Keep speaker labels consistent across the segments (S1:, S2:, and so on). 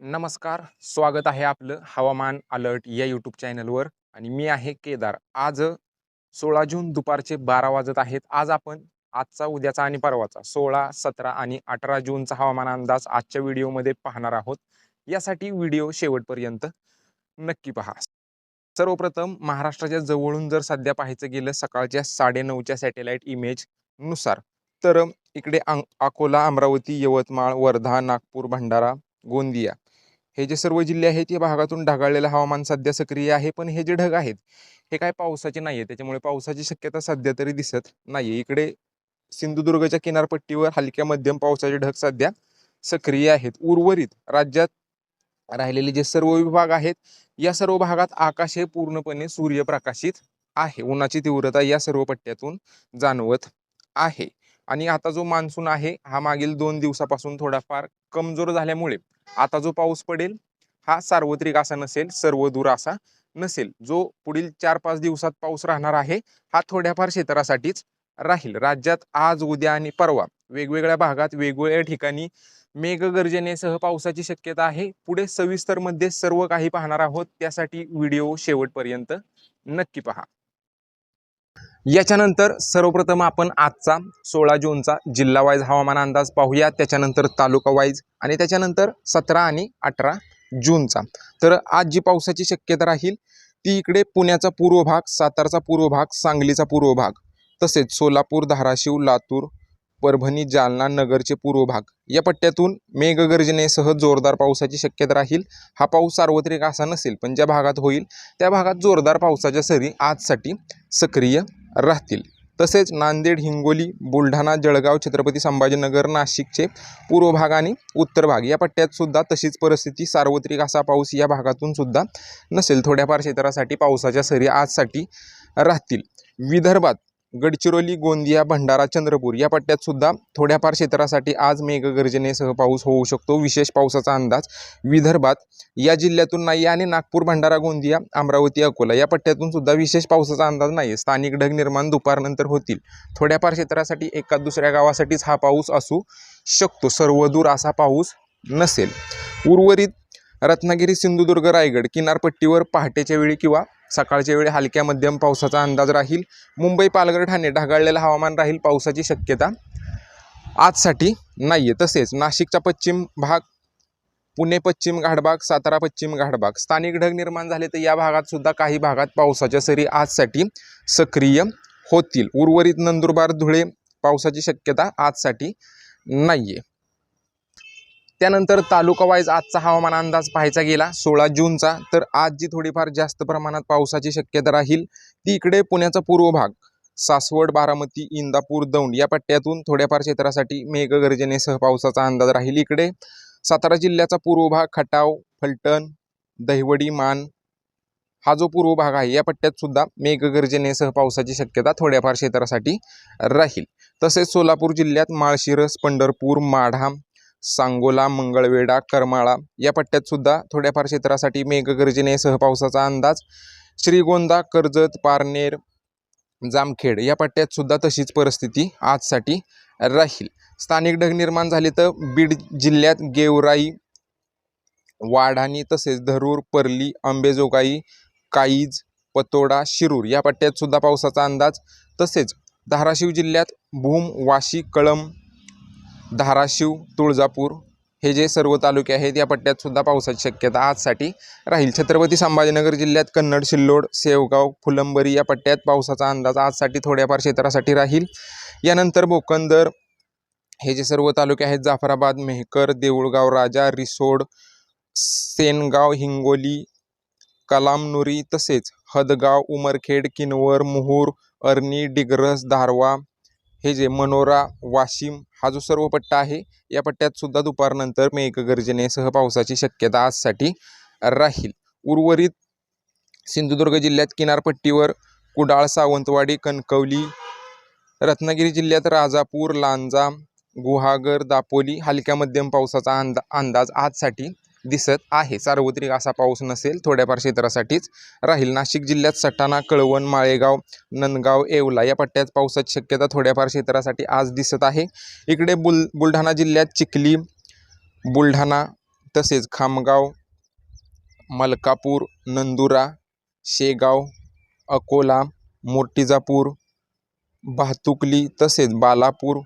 S1: नमस्कार स्वागत आहे आपलं हवामान अलर्ट या यूट्यूब चॅनलवर आणि मी आहे केदार. आज सोळा जून दुपारचे बारा वाजत आहेत. आज आपण आजचा उद्याचा आणि परवाचा सोळा सतरा आणि अठरा जूनचा हवामान अंदाज आजच्या व्हिडिओमध्ये पाहणार आहोत. यासाठी व्हिडिओ शेवटपर्यंत नक्की पहा. सर्वप्रथम महाराष्ट्राच्या जवळून जर सध्या पाहायचं गेलं सकाळच्या साडेनऊच्या सॅटेलाईट इमेजनुसार तर इकडे अंग अकोला अमरावती यवतमाळ वर्धा नागपूर भंडारा गोंदिया हे जे सर्व जिल्हे आहेत या भागातून ढगाळलेलं हवामान सध्या सक्रिय आहे पण हे जे ढग आहेत हे काय पावसाचे नाही आहे त्याच्यामुळे पावसाची शक्यता सध्या तरी दिसत नाही आहे इकडे सिंधुदुर्गच्या किनारपट्टीवर हलक्या मध्यम पावसाचे ढग सध्या सक्रिय आहेत. उर्वरित राज्यात राहिलेले जे सर्व विभाग आहेत या सर्व भागात आकाश हे पूर्णपणे सूर्यप्रकाशित आहे. उन्हाची तीव्रता या सर्व पट्ट्यातून जाणवत आहे. आणि आता जो मान्सून आहे हा मागील दोन दिवसापासून थोडाफार कमजोर झाल्यामुळे आता जो पाऊस पडेल हा सार्वत्रिक असा नसेल सर्व दूर असा नसेल. जो पुढील चार पाच दिवसात पाऊस राहणार आहे हा थोड्याफार क्षेत्रासाठीच राहील. राज्यात आज उद्या आणि परवा वेगवेगळ्या भागात वेगवेगळ्या ठिकाणी मेघगर्जनेसह पावसाची शक्यता आहे. पुढे सविस्तरमध्ये सर्व काही पाहणार आहोत. त्यासाठी व्हिडिओ शेवटपर्यंत नक्की पहा. याच्यानंतर सर्वप्रथम आपण आजचा सोळा जूनचा जिल्हा वाईज हवामान अंदाज पाहूया. त्याच्यानंतर तालुका वाईज आणि त्याच्यानंतर सतरा आणि अठरा जूनचा. तर आज जी पावसाची शक्यता राहील ती इकडे पुण्याचा पूर्व भाग सातारचा पूर्व भाग सांगलीचा पूर्व भाग तसेच सोलापूर धाराशिव लातूर परभणी जालना नगरचे पूर्व भाग या पट्ट्यातून मेघगर्जनेसह जोरदार पावसाची शक्यता राहील. हा पाऊस सार्वत्रिक असा नसेल पण ज्या भागात होईल त्या भागात जोरदार पावसाच्या सरी आजसाठी सक्रिय राहतील. तसेच नांदेड हिंगोली बुलढाणा जळगाव छत्रपती संभाजीनगर नाशिकचे पूर्व भाग आणि उत्तर भाग या पट्ट्यात सुद्धा तशीच परिस्थिती सार्वत्रिक असा पाऊस या भागातून सुद्धा नसेल. थोड्याफार क्षेत्रासाठी पावसाच्या सरी आजसाठी राहतील. विदर्भात गडचिरोली गोंदिया भंडारा चंद्रपूर या पट्ट्यात सुद्धा थोड्याफार क्षेत्रासाठी आज मेघगर्जनेसह पाऊस होऊ शकतो. विशेष पावसाचा अंदाज विदर्भात या जिल्ह्यातून नाही आणि नागपूर भंडारा गोंदिया अमरावती अकोला या पट्ट्यातून सुद्धा विशेष पावसाचा अंदाज नाही स्थानिक ढग निर्माण दुपारनंतर होतील. थोड्याफार क्षेत्रासाठी एका दुसऱ्या गावासाठीच हा पाऊस असू शकतो. सर्वदूर असा पाऊस नसेल. उर्वरित रत्नागिरी सिंधुदुर्ग रायगड किनारपट्टीवर पहाटेच्या वेळी किंवा सकाळच्या वेळी हलक्या मध्यम पावसाचा अंदाज राहील. मुंबई पालघर ठाणे ढगाळलेलं हवामान राहील पावसाची शक्यता आजसाठी नाही आहे तसेच नाशिकचा पश्चिम भाग पुणे पश्चिम घाटभाग सातारा पश्चिम घाटभाग स्थानिक ढग निर्माण झाले तर या भागात सुद्धा काही भागात पावसाच्या सरी आजसाठी सक्रिय होतील. उर्वरित नंदुरबार धुळे पावसाची शक्यता आजसाठी नाही आहे त्यानंतर तालुका वाईज आजचा हवामान अंदाज पाहायचा गेला सोळा जूनचा. तर आज जी थोडीफार जास्त प्रमाणात पावसाची शक्यता राहील. ती इकडे पुण्याचा पूर्व भाग सासवड बारामती इंदापूर दौंड या पट्ट्यातून थोड्याफार क्षेत्रासाठी मेघगर्जनेसह पावसाचा अंदाज राहील इकडे. सातारा जिल्ह्याचा पूर्व भाग खटाव फलटण दहिवडी मान हा जो पूर्व भाग आहे या पट्ट्यात सुद्धा मेघगर्जनेसह पावसाची शक्यता थोड्याफार क्षेत्रासाठी राहील. तसेच सोलापूर जिल्ह्यात माळशिरस पंढरपूर माढा सांगोला मंगळवेढा करमाळा या पट्ट्यात सुद्धा थोड्याफार क्षेत्रासाठी मेघगर्जनेसह पावसाचा अंदाज. श्रीगोंदा कर्जत पारनेर जामखेड या पट्ट्यात सुद्धा तशीच परिस्थिती आजसाठी राहील. स्थानिक ढग निर्माण झाले तर बीड जिल्ह्यात गेवराई वाढाणी तसेच धरूर परली अंबेजोगाई काईज पतोडा शिरूर या पट्ट्यात सुद्धा पावसाचा अंदाज. तसेच धाराशिव जिल्ह्यात भूम वाशी कळम धाराशिव तुळजापूर हे जे सर्व तालुके आहेत या पट्ट्यात सुद्धा पावसाची शक्यता आजसाठी राहील. छत्रपती संभाजीनगर जिल्ह्यात कन्नड सिल्लोड सेवगाव फुलंबरी या पट्ट्यात पावसाचा अंदाज आजसाठी थोड्याफार क्षेत्रासाठी राहील. यानंतर भोकंदर हे जे सर्व तालुके आहेत जाफराबाद मेहकर देऊळगाव राजा रिसोड सेनगाव हिंगोली कलामनुरी तसेच हदगाव उमरखेड किनवर मुहूर अर्नी डिग्रस धारवा हे जे मनोरा वाशिम हा जो सर्व पट्टा आहे या पट्ट्यात सुद्धा दुपारनंतर मेघगर्जनेसह पावसाची शक्यता आजसाठी राहील. उर्वरित सिंधुदुर्ग जिल्ह्यात किनारपट्टीवर कुडाळ सावंतवाडी कणकवली रत्नागिरी जिल्ह्यात राजापूर लांजा गुहागर दापोली हलक्या मध्यम पावसाचा अंदा अंदाज आजसाठी दिसत आहे. सार्वत्रिक असा पाऊस नसेल थोड्याफार क्षेत्रासाठीच राहील. नाशिक जिल्ह्यात सटाणा कळवण माळेगाव नंदगाव येवला या पट्ट्यात पावसाची शक्यता थोड्याफार क्षेत्रासाठी आज दिसत आहे. इकडे बुल बुलढाणा जिल्ह्यात चिखली बुलढाणा तसेच खामगाव मलकापूर नंदुरा शेगाव अकोला मोर्टिजापूर भातुकली तसेच बालापूर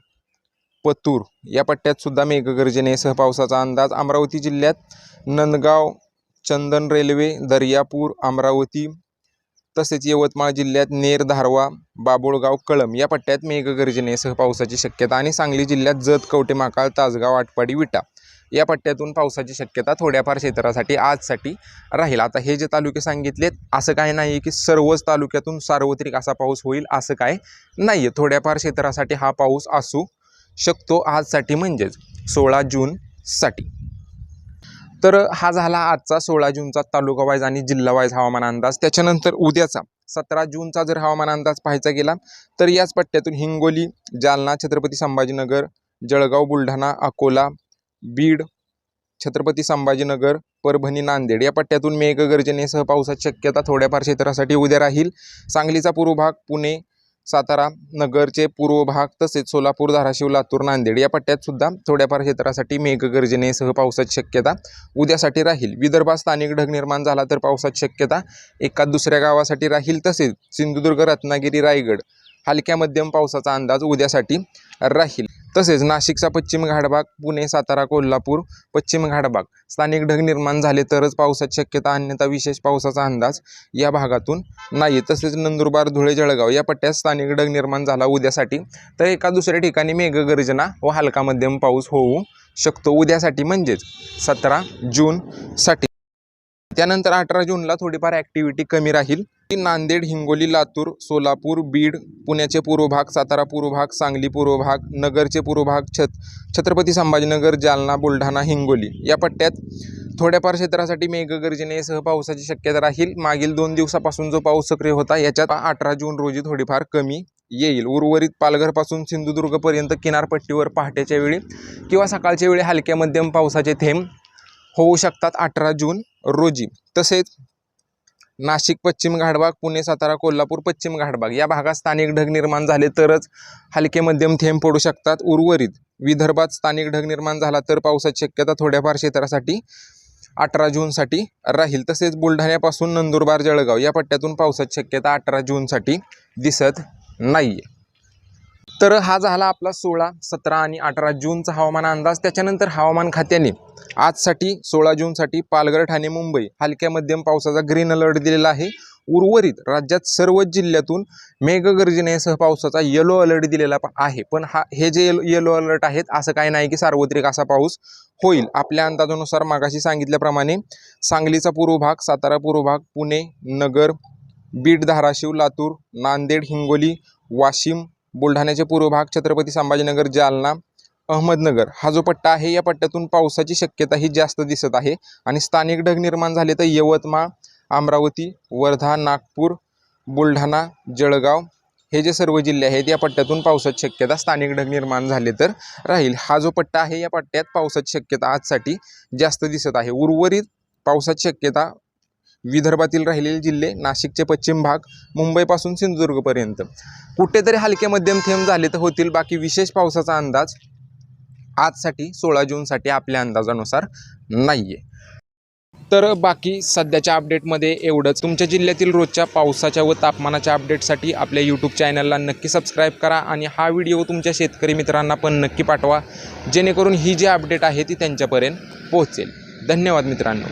S1: पतूर या पट्ट्यात सुद्धा मेघगर्जनेसह पावसाचा अंदाज अमरावती जिल्ह्यात नंदगाव चंदन रेल्वे दर्यापूर अमरावती तसेच यवतमाळ जिल्ह्यात नेर धारवा बाबुळगाव कळम या पट्ट्यात मेघगर्जनेसह पावसाची शक्यता आणि सांगली जिल्ह्यात जत कवटे माकाळ तासगाव आटपाडी विटा या पट्ट्यातून पावसाची शक्यता थोड्याफार क्षेत्रासाठी आजसाठी राहील. आता हे जे तालुके सांगितलेत असं काय नाही आहे की सर्वच तालुक्यातून सार्वत्रिक असा पाऊस होईल असं काय नाही आहे थोड्याफार क्षेत्रासाठी हा पाऊस असू शकतो आजसाठी म्हणजेच सोळा जूनसाठी तर हा झाला आजचा सोळा जूनचा तालुका वाईज आणि जिल्हा वाईज हवामान अंदाज. त्याच्यानंतर उद्याचा सतरा जूनचा जर हवामान अंदाज पाहायचा गेला तर याच पट्ट्यातून हिंगोली जालना छत्रपती संभाजीनगर जळगाव बुलढाणा अकोला बीड छत्रपती संभाजीनगर परभणी नांदेड या पट्ट्यातून मेघगर्जनेसह पावसाची शक्यता थोड्याफार क्षेत्रासाठी उद्या राहील. सांगलीचा पूर्व भाग पुणे सातारा नगरचे पूर्व भाग तसेच सोलापूर धाराशिव लातूर नांदेड या पट्ट्यात सुद्धा थोड्याफार क्षेत्रासाठी मेघगर्जनेसह पावसाची शक्यता उद्यासाठी राहील. विदर्भात स्थानिक ढग निर्माण झाला तर पावसाची शक्यता एका दुसऱ्या गावासाठी राहील तसेच सिंधुदुर्ग रत्नागिरी रायगड हलक्या मध्यम पावसाचा अंदाज उद्यासाठी राहील. तसेच नाशिकचा पश्चिम घाटभाग पुणे सातारा कोल्हापूर पश्चिम घाटभाग. स्थानिक ढग निर्माण झाले तरच पावसाची शक्यता अन्यथा विशेष पावसाचा अंदाज या भागातून नाही. तसेच नंदुरबार धुळे जळगाव या पट्ट्यात स्थानिक ढग निर्माण झाला उद्यासाठी. तर एका दुसऱ्या ठिकाणी मेघगर्जना व हलका मध्यम पाऊस होऊ शकतो. उद्यासाठी म्हणजेच सतरा जूनसाठी. त्यानंतर अठरा जूनला थोडीफार ॲक्टिव्हिटी कमी राहील. नांदेड हिंगोली लातूर सोलापूर बीड पुण्याचे पूर्व भाग सातारा पूर्व भाग सांगली पूर्व भाग नगरचे पूर्व भाग छत छत्रपती संभाजीनगर जालना बुलढाणा हिंगोली. या पट्ट्यात थोड्याफार क्षेत्रासाठी मेघगर्जनेसह पावसाची शक्यता राहील. मागील दोन दिवसापासून जो पाऊस सक्रिय होता याच्यात अठरा जून रोजी थोडीफार कमी येईल. उर्वरित पालघरपासून सिंधुदुर्गपर्यंत किनारपट्टीवर पहाटेच्या वेळी किंवा सकाळच्या वेळी हलक्या मध्यम पावसाचे थेंब होऊ शकतात अठरा जून रोजी. तसेच नाशिक पश्चिम घाटभाग पुणे सातारा कोल्हापूर पश्चिम घाटभाग या भागात स्थानिक ढग निर्माण झाले तरच हलके मध्यम थेंब पडू शकतात. उर्वरित विदर्भात स्थानिक ढग निर्माण झाला तर पावसाची शक्यता थोड्याफार क्षेत्रासाठी अठरा जूनसाठी राहील. तसेच बुलढाण्यापासून नंदुरबार जळगाव या पट्ट्यातून पावसाची शक्यता अठरा जूनसाठी दिसत नाही आहे तर हा झाला आपला सोळा सतरा आणि अठरा जूनचा हवामान अंदाज. त्याच्यानंतर हवामान खात्याने आजसाठी सोळा जूनसाठी पालघर ठाणे मुंबई हलक्या मध्यम पावसाचा ग्रीन अलर्ट दिलेला आहे. उर्वरित राज्यात सर्वच जिल्ह्यातून मेघगर्जनेसह पावसाचा येलो अलर्ट दिलेला आहे. पण हा हे जे येलो येलो अलर्ट आहेत असं काही नाही की सार्वत्रिक असा पाऊस होईल. आपल्या अंदाजानुसार मागाशी सांगितल्याप्रमाणे सांगलीचा पूर्व भाग सातारा पूर्व भाग पुणे नगर बीड धाराशिव लातूर नांदेड हिंगोली वाशिम बुलढाण्याचे पूर्व भाग छत्रपती संभाजीनगर जालना अहमदनगर. हा जो पट्टा आहे या पट्ट्यातून पावसाची शक्यता ही जास्त दिसत आहे. आणि स्थानिक ढग निर्माण झाले तर यवतमाळ अमरावती वर्धा नागपूर बुलढाणा जळगाव हे जे सर्व जिल्हे आहेत या पट्ट्यातून पावसाची शक्यता स्थानिक ढग निर्माण झाले तर राहील. हा जो पट्टा आहे या पट्ट्यात पावसाची शक्यता आजसाठी जास्त दिसत आहे. उर्वरित पावसाची शक्यता विदर्भातील राहिलेले जिल्हे नाशिकचे पश्चिम भाग मुंबईपासून सिंधुदुर्गपर्यंत. कुठेतरी हलके मध्यम थेंब झाले तर होतील. बाकी विशेष पावसाचा अंदाज आजसाठी सोळा जूनसाठी आपल्या अंदाजानुसार नाही आहे तर बाकी सध्याच्या अपडेटमध्ये एवढंच. तुमच्या जिल्ह्यातील रोजच्या पावसाच्या व तापमानाच्या अपडेटसाठी आपल्या यूट्यूब चॅनलला नक्की सबस्क्राईब करा आणि हा व्हिडिओ तुमच्या शेतकरी मित्रांना पण नक्की पाठवा. जेणेकरून ही जी अपडेट आहे ती त्यांच्यापर्यंत पोहोचेल. धन्यवाद मित्रांनो.